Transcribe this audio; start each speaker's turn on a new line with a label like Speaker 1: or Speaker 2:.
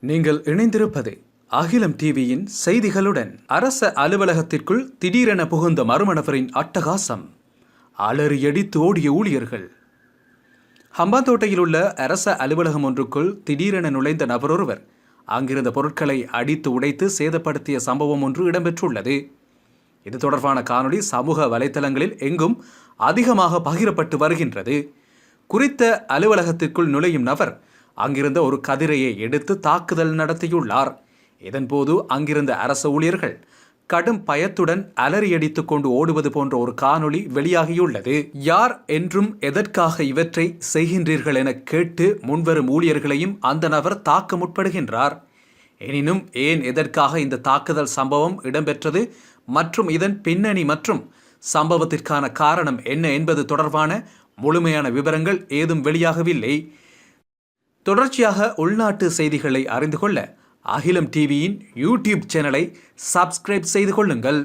Speaker 1: நீங்கள் இணைந்திருப்பது அகிலம் டிவியின் செய்திகளுடன். அரச அலுவலகத்திற்குள் திடீரென புகுந்த மறுமணவரின் அட்டகாசம். அலறியடித்து ஓடிய ஊழியர்கள். ஹம்பாந்தோட்டையில் உள்ள அரச அலுவலகம் ஒன்றுக்குள் திடீரென நுழைந்த நபரொருவர் அங்கிருந்த பொருட்களை அடித்து உடைத்து சேதப்படுத்திய சம்பவம் ஒன்று இடம்பெற்றுள்ளது. இது தொடர்பான காணொளி சமூக வலைத்தளங்களில் எங்கும் அதிகமாக பகிரப்பட்டு வருகின்றது. குறித்த அலுவலகத்திற்குள் நுழையும் நபர் அங்கிருந்த ஒரு கதிரையை எடுத்து தாக்குதல் நடத்தியுள்ளார். இதன்போது அங்கிருந்த அரசு ஊழியர்கள் கடும் பயத்துடன் அலறியடித்துக் கொண்டு ஓடுவது போன்ற ஒரு காணொளி வெளியாகியுள்ளது. யார் என்றும் எதற்காக இவற்றை செய்கின்றீர்கள் என கேட்டு முன்வரும் ஊழியர்களையும் அந்த நபர் தாக்க முற்படுகின்றார். எனினும் ஏன் எதற்காக இந்த தாக்குதல் சம்பவம் இடம்பெற்றது மற்றும் இதன் பின்னணி மற்றும் சம்பவத்திற்கான காரணம் என்ன என்பது தொடர்பான முழுமையான விவரங்கள் ஏதும் வெளியாகவில்லை. தொடர்ச்சியாக உள்நாட்டு செய்திகளை அறிந்து கொள்ள அகிலம் டிவியின் யூடியூப் சேனலை சப்ஸ்கிரைப் செய்து கொள்ளுங்கள்.